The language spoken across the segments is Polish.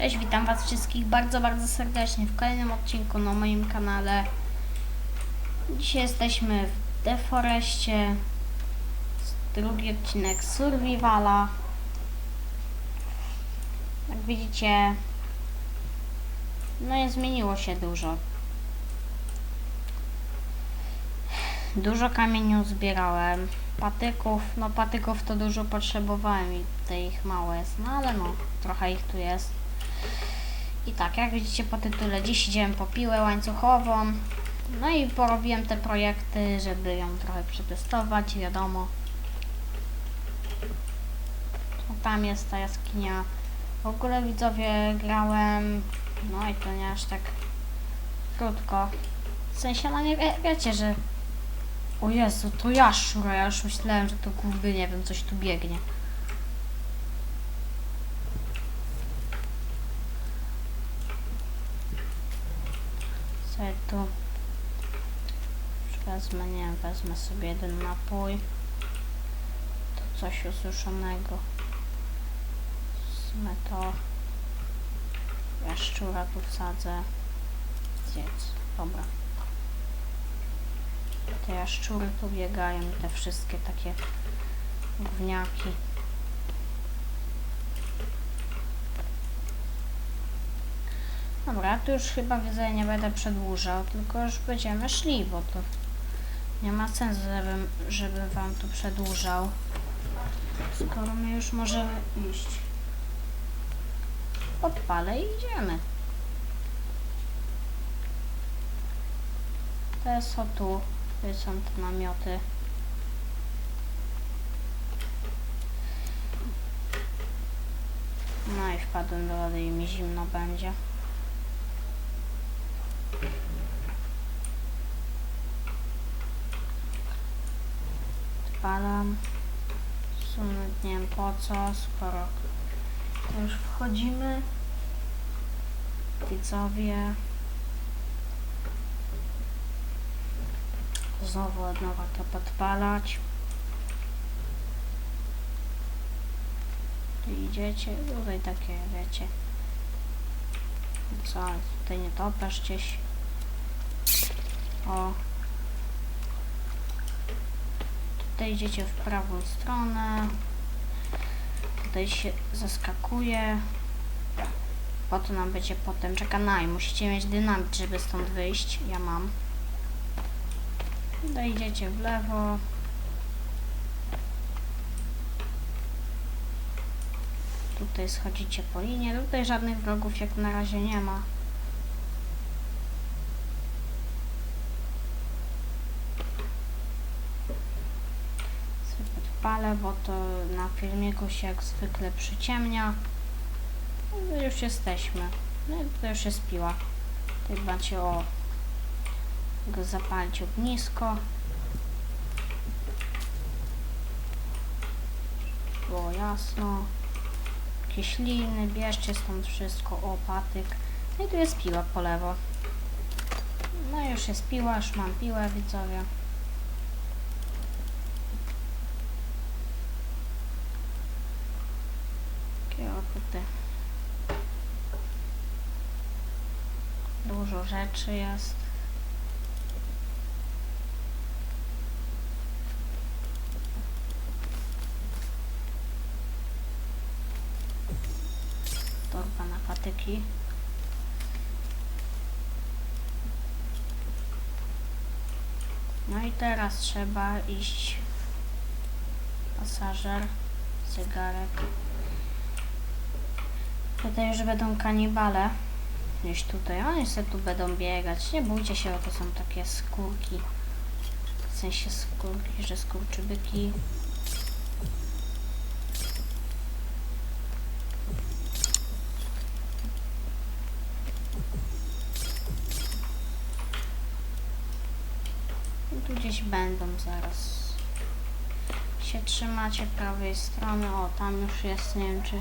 Cześć, witam Was wszystkich bardzo, bardzo serdecznie w kolejnym odcinku na moim kanale. Dzisiaj jesteśmy w Deforeście. Drugi odcinek Survivala. Jak widzicie, no nie zmieniło się dużo. Dużo kamieniu zbierałem. Patyków, no patyków to dużo potrzebowałem i tutaj ich mało jest, no ale no, trochę ich tu jest. I tak, jak widzicie po tytule, dziś idziemy po piłę łańcuchową. No i porobiłem te projekty, żeby ją trochę przetestować, wiadomo. No, tam jest ta jaskinia. W ogóle widzowie grałem, no i to nie aż tak krótko. W sensie, no nie wie, wiecie, że o Jezu, to jaszczur, a ja już myślałem, że to kurwy, nie wiem, coś tu biegnie. Sobie tu wezmę, nie wiem, wezmę sobie jeden napój. To coś ususzonego. Wezmę to. Jaszczura tu wsadzę. Zjedz. Dobra te jaszczury tu biegają te wszystkie takie gówniaki. Dobra, tu już chyba widzę nie będę przedłużał, tylko już będziemy szli, bo to nie ma sensu, żebym, żebym wam tu przedłużał. Skoro my już możemy iść. Odpalę i idziemy. To jest o tu. Tu są te namioty. No i wpadłem do wody i mi zimno będzie. Odpalam. W sumie nie wiem po co, skoro już wchodzimy. Widzowie. Znowu od nowa to podpalać. Tu idziecie, tutaj takie, wiecie. Co, tutaj nie topisz gdzieś. O. Tutaj idziecie w prawą stronę. Tutaj się zaskakuje. Po to nam będzie potem czeka naj. Musicie mieć dynamit, żeby stąd wyjść. Ja mam. Dojdziecie w lewo. Tutaj schodzicie po linie. Tutaj żadnych wrogów jak na razie nie ma. Sobie bo to na filmiku się jak zwykle przyciemnia. No już jesteśmy. No i tutaj już jest piła. Tutaj macie o go zapalić ognisko. Było jasno. Jakieś bierzcie stąd wszystko, o patyk. No i tu jest piła po lewo. No już jest piła, już mam piłę, widzowie. Takie o tutaj. Dużo rzeczy jest. torba na patyki. No i teraz trzeba iść pasażer, zegarek. Tutaj już będą kanibale. Gdzieś tutaj. Oni sobie tu będą biegać. Nie bójcie się, bo to są takie skórki. W sensie skórki, że skurczybyki. I tu gdzieś będą zaraz. Się trzymacie prawej strony. O, tam już jest, nie wiem czy...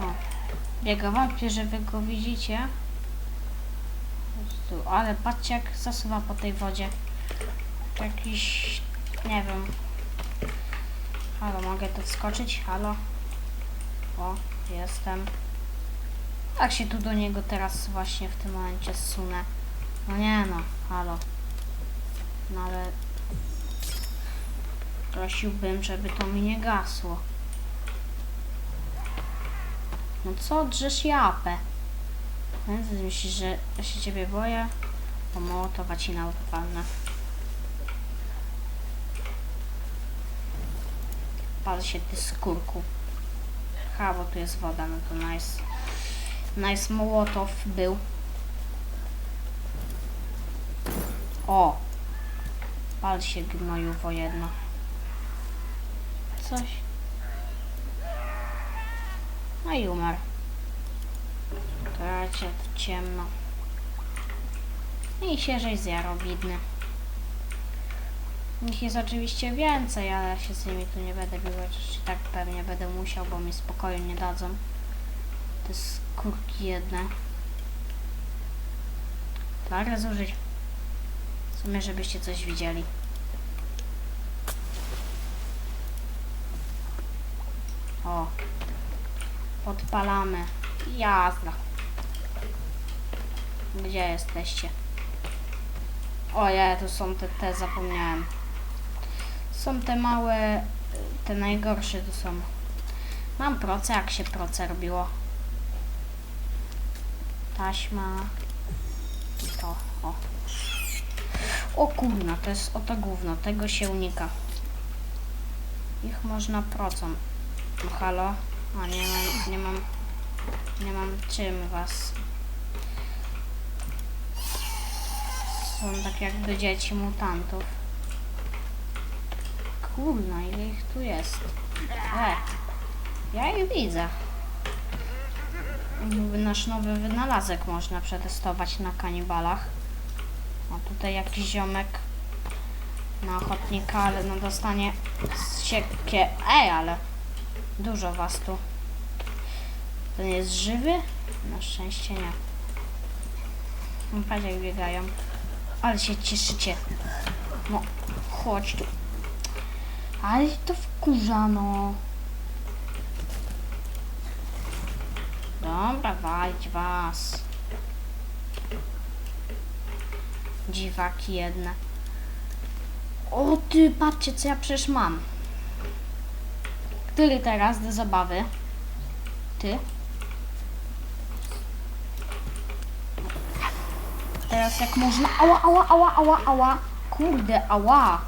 O, biega wampir, że wy go widzicie. Tu, ale patrzcie jak zasuwa po tej wodzie. Jakiś... nie wiem. Halo, mogę tu wskoczyć? Halo? O, jestem. Jak się tu do niego teraz właśnie w tym momencie zsunę? No nie no, halo. No ale... Prosiłbym, żeby to mi nie gasło. No co drzesz japę? Więc myślisz, że ja się ciebie boję? O mołotowa ci na odpalne. Pal się ty skórku. Ha, bo tu jest woda, no to nice. Nice mołotow był. O! Pal się gnoju jedno. Coś. No i umarł. Tracie w ciemno. I się żeś zjarał, bidny. Ich jest oczywiście więcej, ale się z nimi tu nie będę bił, chociaż tak pewnie będę musiał, bo mi spokoju nie dadzą. Te skórki jedne. Flarę zużyć. W sumie, żebyście coś widzieli. O. Odpalamy. Jazda. Gdzie jesteście? O ja tu są te, te zapomniałem. Są te małe, te najgorsze tu są. Mam proce, jak się proce robiło. Taśma. I to, o. O kurna, to jest oto gówno, tego się unika. Ich można procą. No halo? A nie mam, nie mam, nie mam czym was. Są tak jakby dzieci mutantów. Kurna, ile ich tu jest? E, ja ich widzę. Nasz nowy wynalazek można przetestować na kanibalach. A tutaj jakiś ziomek na ochotnika, ale no dostanie siekie. Ej, ale dużo was tu. Ten jest żywy? Na szczęście nie. Patrz jak biegają. Ale się cieszycie. No, chodź tu. Ale to wkurza, no. Dobra, walić was. Dziwaki jedne. O ty, patrzcie co ja przecież mam. Który teraz do zabawy? Ty? Teraz jak można... Ała, ała, ała, ała, ała. Kurde, ała.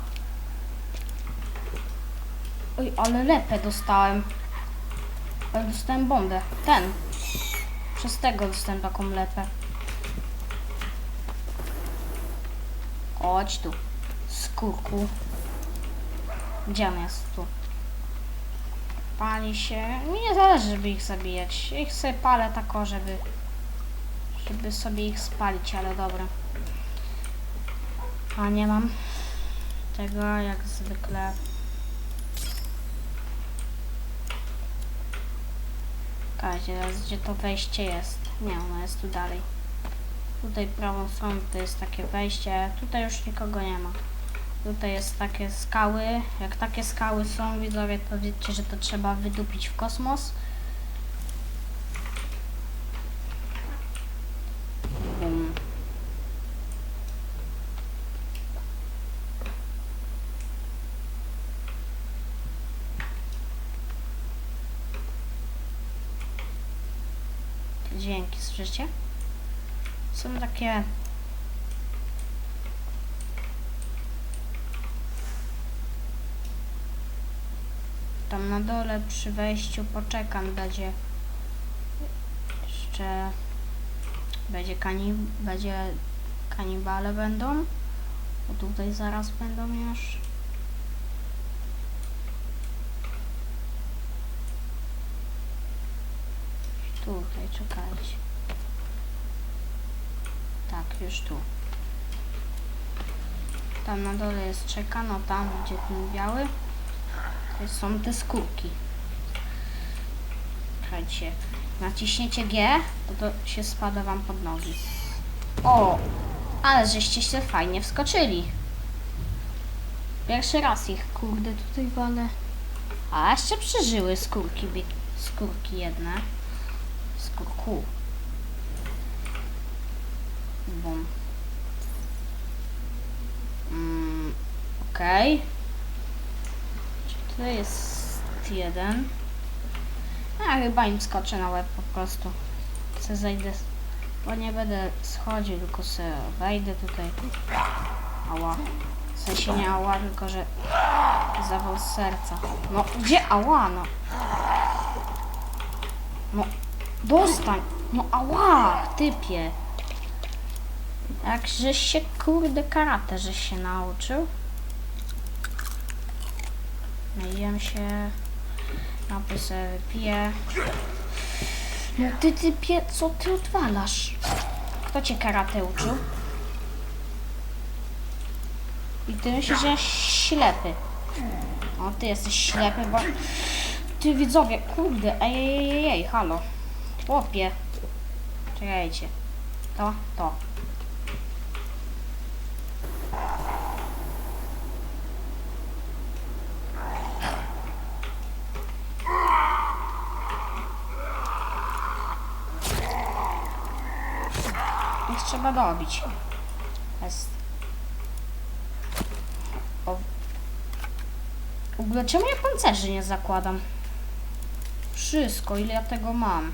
Oj, ale lepę dostałem. Ale dostałem bombę. Ten. Przez tego dostałem taką lepę. Chodź tu. Skórku. Gdzie on jest? Tu. Pali się. Mi nie zależy, żeby ich zabijać. Ja ich sobie palę tako, żeby... Żeby sobie ich spalić, ale dobra. A nie mam tego, jak zwykle. Kazie, teraz gdzie to wejście jest? Nie, ono jest tu dalej. Tutaj prawą stroną to jest takie wejście. Tutaj już nikogo nie ma. Tutaj jest takie skały. Jak takie skały są, widzowie, to wiecie, że to trzeba wydupić w kosmos. Bum. Te słyszycie? Są takie... Dole przy wejściu poczekam, będzie jeszcze będzie kani będzie kanibale będą. Bo tutaj zaraz będą już. Tutaj czekajcie. Tak, już tu. Tam na dole jest czekano, tam gdzie ten biały są te skórki. Słuchajcie, naciśniecie G, to, to się spada wam pod nogi. O, ale żeście się fajnie wskoczyli. Pierwszy raz ich, kurde, tutaj walę. A jeszcze przeżyły skórki, skórki jedne. Skórku. Bum. Mm, okej. Okay to jest jeden? A chyba im skoczę na łeb po prostu. Se zejdę, bo nie będę schodził, tylko se wejdę tutaj. Ała. W sensie nie ała, tylko że zawał serca. No, gdzie ała, no? No, dostań. No, ała, typie. Jak żeś się, kurde, karate, żeś się nauczył. Najem się. Napój sobie wypiję. No ty typie, co ty odwalasz? Kto cię karate uczył? I ty myślisz, że ja ślepy. O, ty jesteś ślepy, bo... Ty widzowie, kurde, ej, ej, ej, ej, halo. Chłopie. Czekajcie. To, to. Ich trzeba dobić. Jest. O. W ogóle czemu ja pancerzy nie zakładam? Wszystko, ile ja tego mam.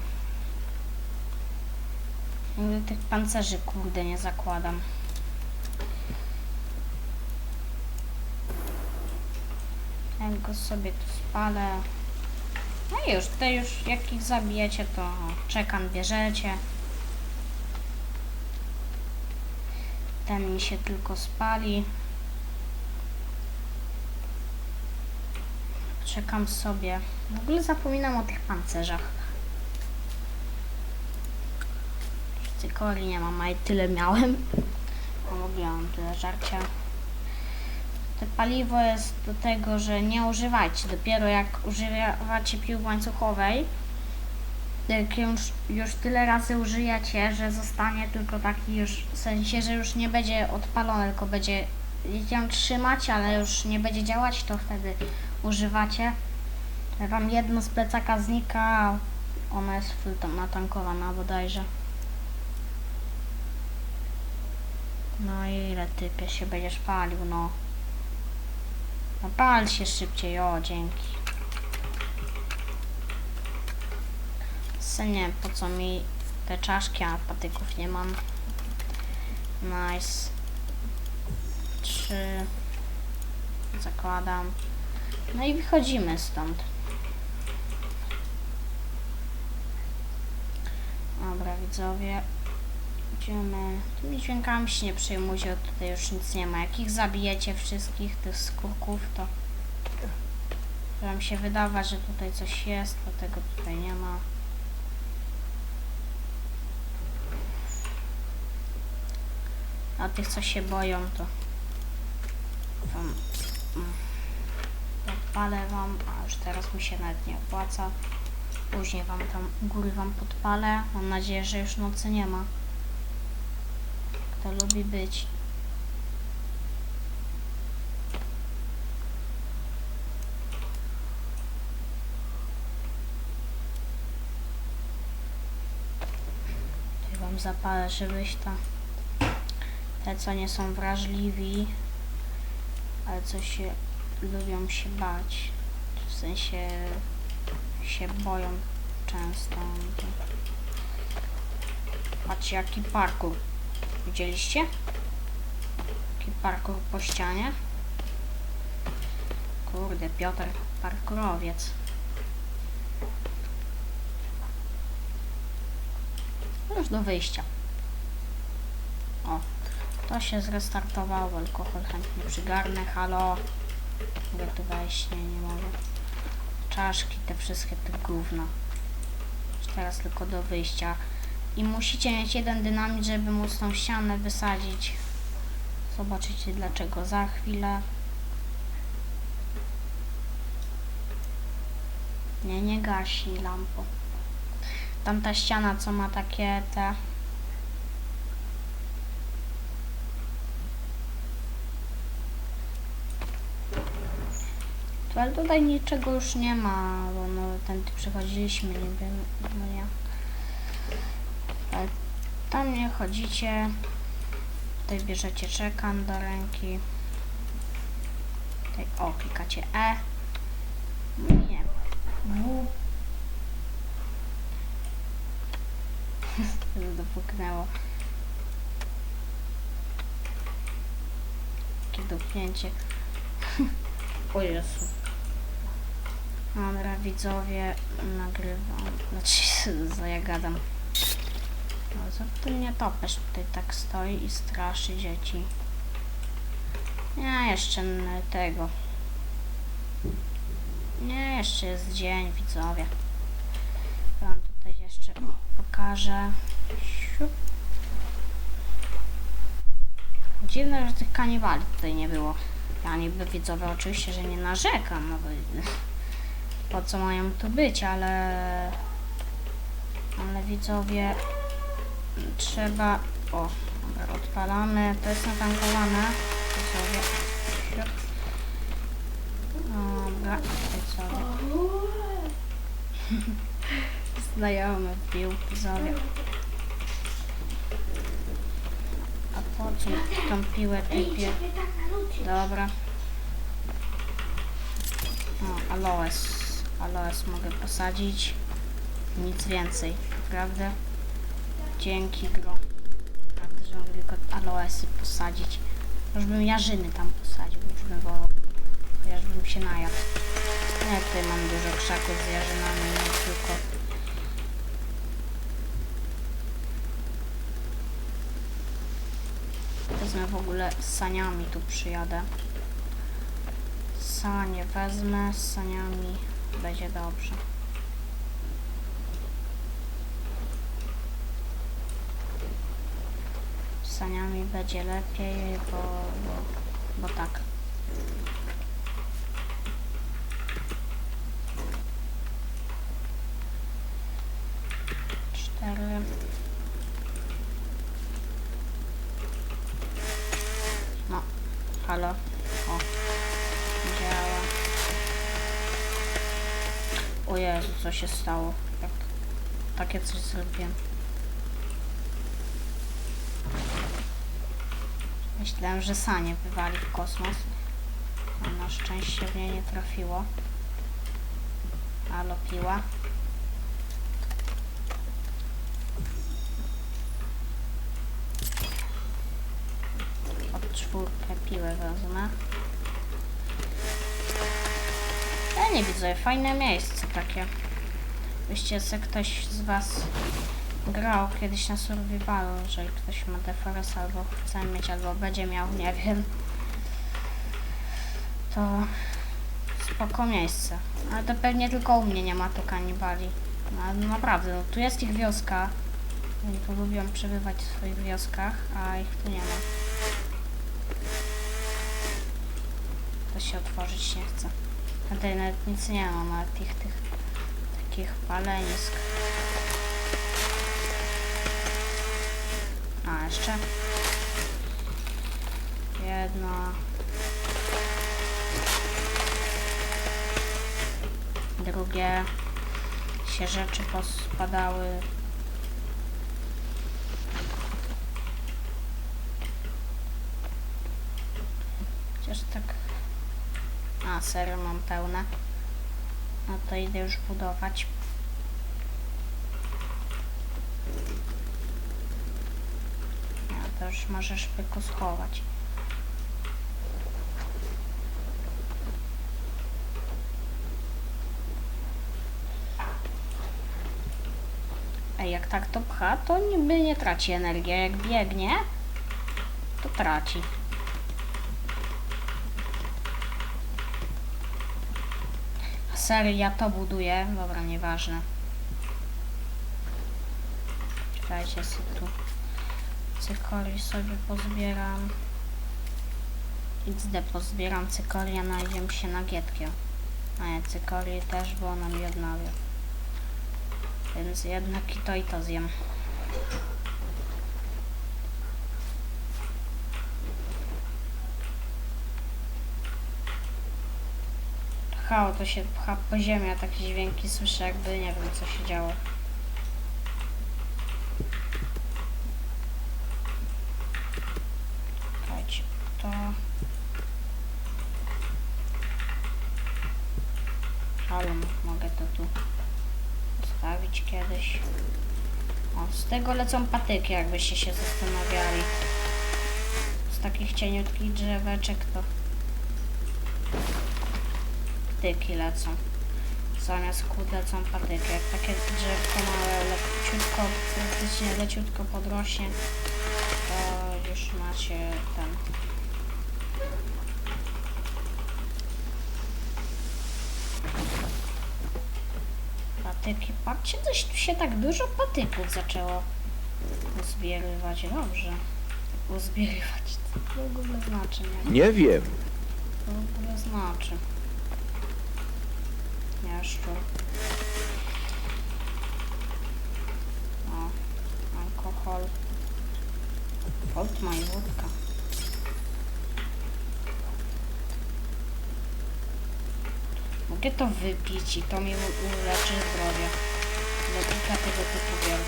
Ile tych pancerzy, kurde, nie zakładam. Ja go sobie tu spalę. No i już, tutaj już jak ich zabijecie, to czekam, bierzecie. Ten mi się tylko spali. Czekam sobie. W ogóle zapominam o tych pancerzach. Cykoli nie mam, a i tyle miałem. Bo w ogóle tyle żarcia. To paliwo jest do tego, że nie używajcie. Dopiero jak używacie pił łańcuchowej, jak już, już tyle razy użyjecie, że zostanie tylko taki już, w sensie, że już nie będzie odpalone, tylko będzie ją trzymać, ale już nie będzie działać, to wtedy używacie. Wam jedno z plecaka znika, ona jest full tam natankowana bodajże. No i ile typie się będziesz palił, no. No pal się szybciej, o dzięki. Se nie po co mi te czaszki, a patyków nie mam. Nice. Trzy. Zakładam. No i wychodzimy stąd. Dobra, widzowie. Idziemy. Tymi dźwiękami się nie przejmujcie, tutaj już nic nie ma. Jak ich zabijecie wszystkich, tych skórków, to wam się wydawać, że tutaj coś jest, to tego tutaj nie ma. A tych, co się boją, to wam mm, podpalę wam, a już teraz mi się nawet nie opłaca. Później wam tam góry wam podpalę. Mam nadzieję, że już nocy nie ma. Kto lubi być. Tu wam zapalę, żebyś ta te co nie są wrażliwi, ale co się lubią się bać. W sensie się boją często. To... Patrzcie jaki parkour. Widzieliście? Jaki parkour po ścianie. Kurde, Piotr parkurowiec. Już do wyjścia. O, to się zrestartowało. Alkohol chętnie przygarnę. Halo. Mogę tu wejść? Nie, nie mogę. Czaszki, te wszystkie te gówna. Już Teraz tylko do wyjścia. I musicie mieć jeden dynamit, żeby móc tą ścianę wysadzić. Zobaczycie dlaczego za chwilę. Nie, nie gasi lampo. Tamta ściana, co ma takie te... Tu, Ale tutaj niczego już nie ma, bo no tędy przechodziliśmy, nie wiem, no nie. Ale tam nie chodzicie. Tutaj bierzecie czekan do ręki. Tutaj, o, klikacie E. Nie. W. Dopuknęło. Takie dopnięcie. o Jezu. Dobra, widzowie, nagrywam. Znaczy, co ja gadam. No, co ty nie topesz tutaj tak stoi i straszy dzieci. Nie, jeszcze tego. Nie, jeszcze jest dzień, widzowie. Wam tutaj jeszcze pokażę. Siup. Dziwne, że tych kanibali tutaj nie było. Ja niby widzowie oczywiście, że nie narzekam, no bo po co mają tu być, ale ale widzowie trzeba o, dobra, odpalamy, to jest natankowane widzowie dobra, widzowie. Znajomy wbił widzowie. A po co tą piłę typie dobra. O, aloes aloes mogę posadzić nic więcej, prawda? Dzięki gro. Prawda, że mogę tylko aloesy posadzić. Już bym jarzyny tam posadził, już bym wolał. Chociaż bym się najadł. No Ja tutaj mam dużo krzaków z jarzynami, nie tylko. Wezmę w ogóle saniami tu przyjadę. Sanie wezmę, saniami będzie dobrze. Z saniami będzie lepiej, bo, bo, bo tak. Cztery. No, halo. O Jezu, co się stało? Jak takie coś zrobiłem. Myślałem, że sanie wywali w kosmos. A na szczęście mnie nie trafiło. Halo, piła. Od czwórkę piłę wezmę. Ja nie widzę, fajne miejsce takie. Byście se ktoś z was grał kiedyś na survivalu, jeżeli ktoś ma DFRS albo chce mieć, albo będzie miał, nie wiem. To spoko miejsce. Ale to pewnie tylko u mnie nie ma tu kanibali. No, naprawdę, no, tu jest ich wioska. Oni tu lubią przebywać w swoich wioskach, a ich tu nie ma. To się otworzyć nie chce. A tutaj nawet nic nie ma, nawet tych, tych takich palenisk. A, jeszcze jedno. Drugie się rzeczy pospadały. Chociaż tak. A, serio mam pełne. No to idę już budować. No to już możesz pyku schować. Ej, jak tak to pcha, to niby nie traci energii, a jak biegnie, to traci. Serio, ja to buduję. Dobra, nieważne. Czekajcie, sobie tu cykori sobie pozbieram. XD pozbieram cykoria, znajdziemy się na gietkiem. A nie, cykorii też, bo ona mi odnawia. Więc jednak i to i to zjem. pchało, to się pcha po ziemi, a takie dźwięki słyszę jakby nie wiem co się działo. Chodź, to... Halo, mogę to tu zostawić kiedyś. O, z tego lecą patyki, jakbyście się zastanawiali. Z takich cieniutkich drzeweczek to patyki lecą. Zamiast kłód lecą patyki. Jak takie drzewko małe, leciutko, praktycznie leciutko podrośnie, to już macie ten patyki. Patrzcie, coś tu się tak dużo patyków zaczęło uzbierywać. Dobrze. Uzbierywać. Co to w ogóle znaczy, nie? Nie wiem. Co w ogóle znaczy? Szczur. O, alkohol. Old my wódka. Mogę to wypić i to mi uleczy zdrowie. Logika tego typu gier.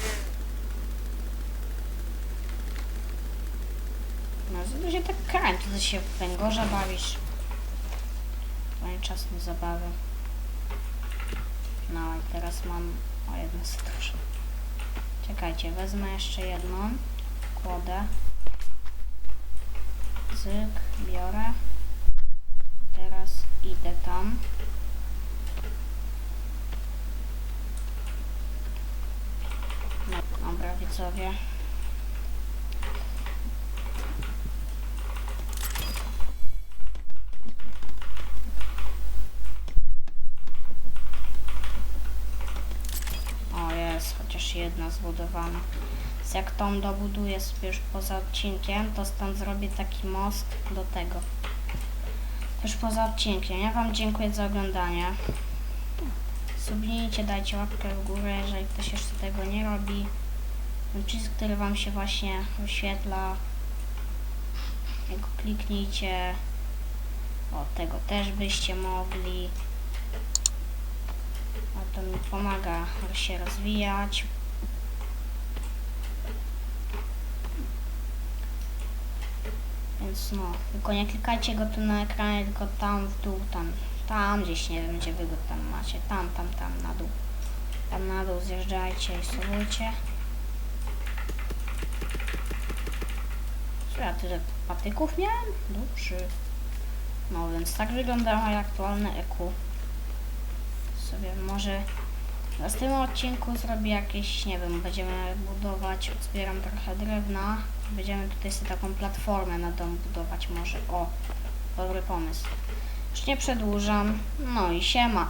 No, żeby się tak kręci, to się w węgorza bawisz. Fajny czas na zabawę. No i teraz mam o jedno serduszko. Czekajcie, wezmę jeszcze jedną. Kładę. Zyk, biorę. Teraz idę tam. No, dobra, widzowie. O jest, chociaż jedna zbudowana. Więc jak tą dobuduję sobie już poza odcinkiem, to stąd zrobię taki most do tego. Już poza odcinkiem. Ja Wam dziękuję za oglądanie. Subnijcie, dajcie łapkę w górę, jeżeli ktoś jeszcze tego nie robi. Przycisk, który Wam się właśnie wyświetla. Kliknijcie. O, tego też byście mogli. A to mi pomaga się rozwijać. Więc no, tylko nie klikajcie go tu na ekranie, tylko tam w dół, tam, tam gdzieś, nie wiem gdzie wy go tam macie, tam, tam, tam na dół. Tam na dół zjeżdżajcie i subujcie. Co ja tyle patyków miałem? Dobrze. No więc tak wygląda moje aktualne EQ. Sobie może w następnym odcinku zrobię jakieś, nie wiem, będziemy budować, zbieram trochę drewna. Będziemy tutaj sobie taką platformę na dom budować może. O, dobry pomysł. Już nie przedłużam. No i siema.